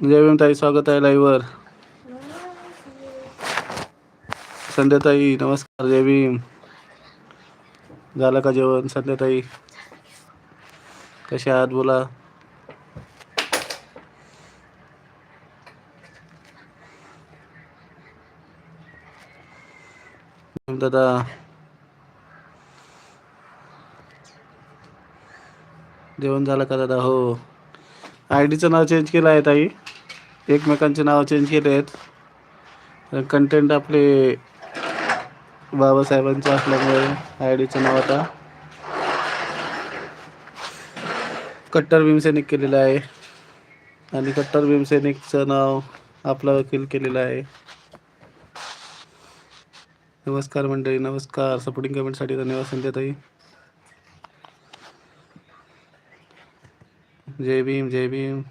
ताई स्वागत आहे लाईव्हवर संध्याताई नमस्कार जय भीम. झालं का जेवण संध्याताई? कशा आहात बोला. दादा. जेवण झालं का दादा? हो. आय डीचं नाव चेंज केलं आहे ताई. एकमेकांचे नाव चेंज केले आहेत कंटेंट आपले बाबासाहेबांचे असल्यामुळे आय डीचं नाव आता कट्टर भीमसैनिक केलेलं आहे. आणि कट्टर भीमसैनिकचं नाव आपला वकील केलेलं आहे. नमस्कार मंडळी नमस्कार. सपोर्टिंग कमेंटसाठी धन्यवाद संध्याताई. जय भीम जय भीम.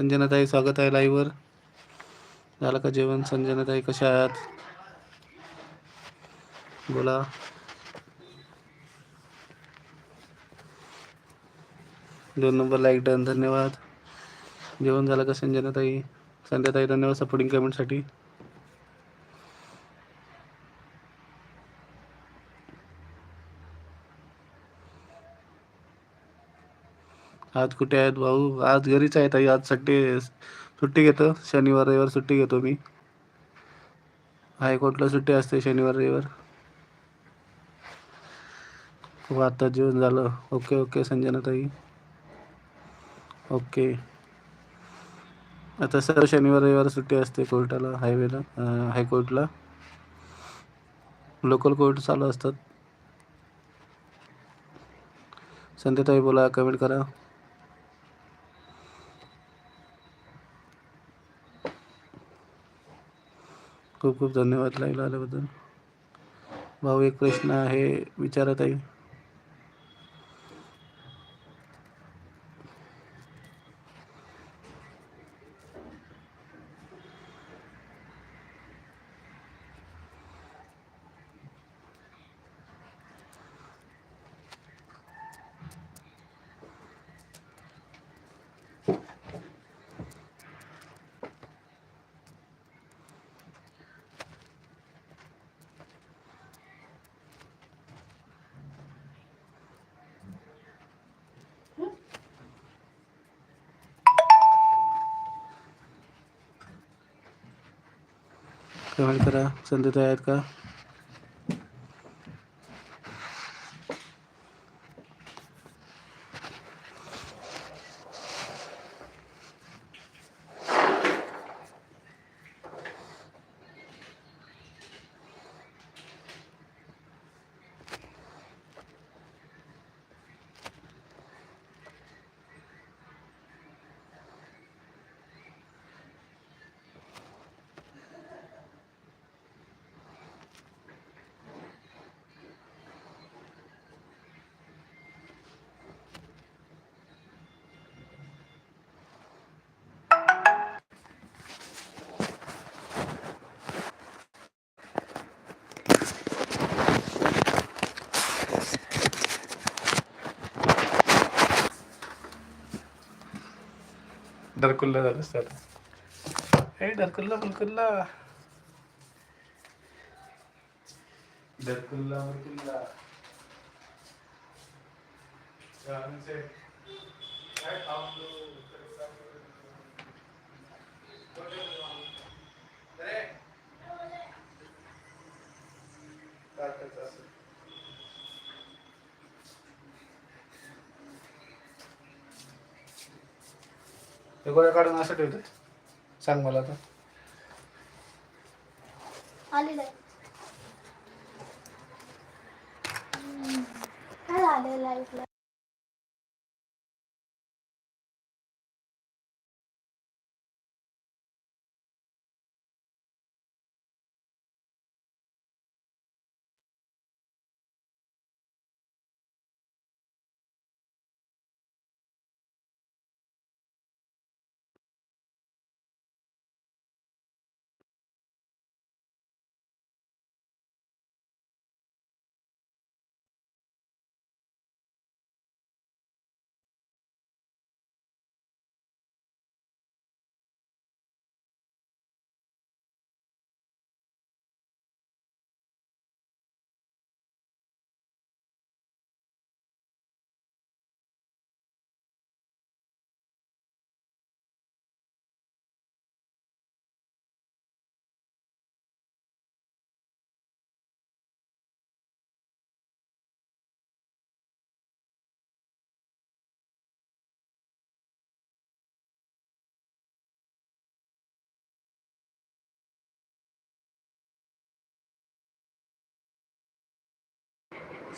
संजनाताई स्वागत आहे लाईव्हवर. झालं का जेवण? संजनाताई कशा आहात? बोला. दोन नंबर लाईक डन धन्यवाद. जेवण झालं का संजनाताई? संध्याताई धन्यवाद सपोर्टिंग कमेंटसाठी आज कुठे आहेत भाऊ? आज घरीच आहेत आई आज सुट्टी सुट्टी घेतो. शनिवार रविवार सुट्टी घेतो मी. हायकोर्टला सुट्टी असते शनिवार रविवार. हो आता जेवण झालं. ओके ओके संजनाताई ओके. आता सर शनिवार रविवार सुट्टी असते कोर्टाला हायवेला हायकोर्टला. लोकल कोर्ट चालू असतात. संध्याताई बोला कमेंट करा. खूप खूप धन्यवाद लाईव्ह आल्याबद्दल. भाऊ एक प्रश्न आहे विचारत आहे कमेंट करा आहेत का? डरकुल्ला झालं सर हे डरकुल्ला बुलकुल्ला डरकुल्ला बुलकुल्ला काय हे गोळ्या काढून असं ठेवतोय सांग मला आता. आलेलं आहे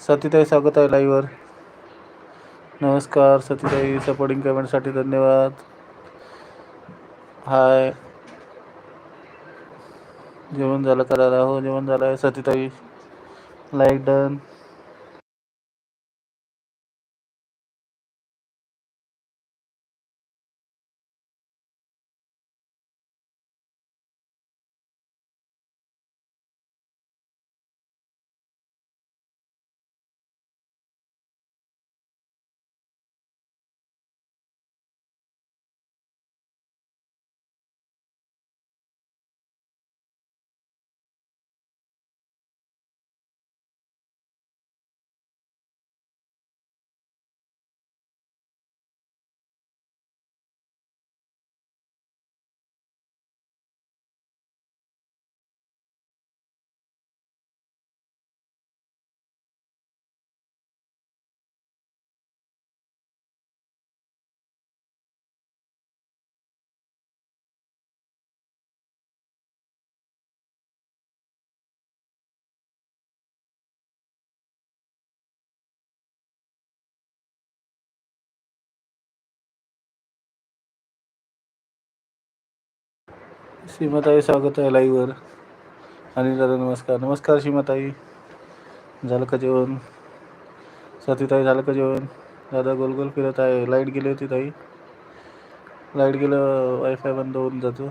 सतीताई स्वागत आहे लाईव्हवर नमस्कार सतीताई. सपोर्टिंग कमेंटसाठी धन्यवाद. हाय जेवण झालं करायला हो जेवण झालं आहे. सतीताई लाईक डन सीमाताई स्वागत आहे लाईव्हवर आणि दादा नमस्कार. नमस्कार सीमाताई झालं का जेवण? सतीताई झालं का जेवण? दादा गोल गोल फिरत आहे. लाइट गेली होती ताई. लाइट गेलं वायफाय बंद होऊन जातो.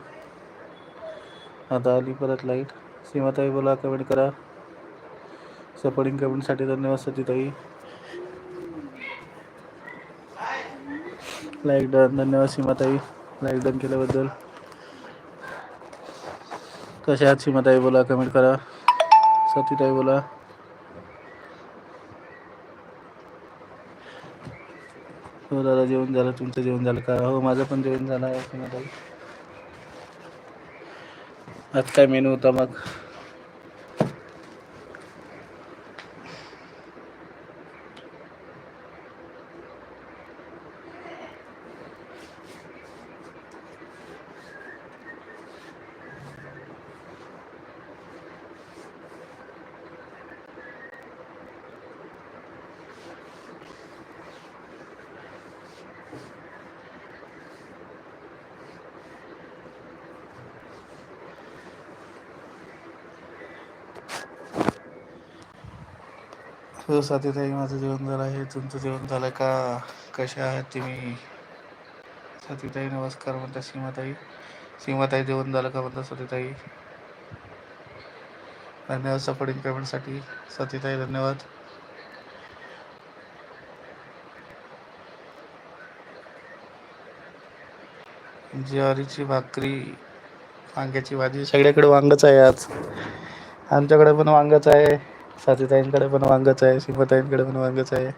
आता आली परत लाइट सीमाताई बोला कमेंट करा. सपोर्टिंग कमेंटसाठी धन्यवाद सतीताई लाईक डन धन्यवाद सीमाताई लाईक डन केल्याबद्दल. कशा आहात सीमाताई बोला कमेंट करा. सतीताई बोला. हो दादा जेवण झालं. तुमचं जेवण झालं का? हो माझं पण जेवण झालं आहे सीमाताई आज काय मेनू होता मग? हो साथीताई माझं जेवण झालं आहे. तुमचं जेवण झालं का? कशा आहात तुम्ही? साथीताई नमस्कार म्हणता सीमाताई. सीमाताई जेवण झालं का म्हणता सतीताई धन्यवाद सपोर्टिंग पेमेंटसाठी. साथीताई धन्यवाद. ज्वारीची भाकरी वांग्याची भाजी सगळ्याकडे वांगच आहे आज. आमच्याकडे पण वांगच आहे. साथीताईंकडे पण वांगच आहे सीमाताईंकडे पण वांगच आहे.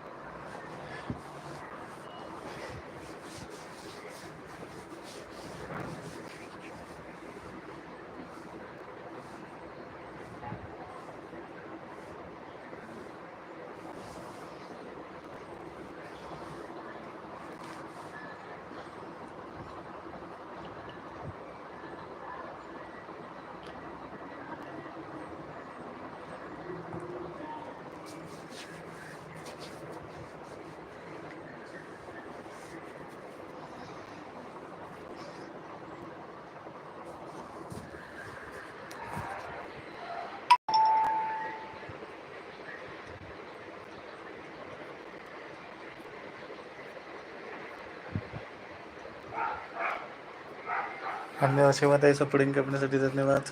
धन्यवाद सीमाताई सपोर्टिंग करण्यासाठी धन्यवाद.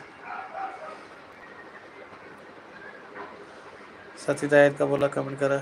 साथीताई आहेत का बोला कमेंट करा.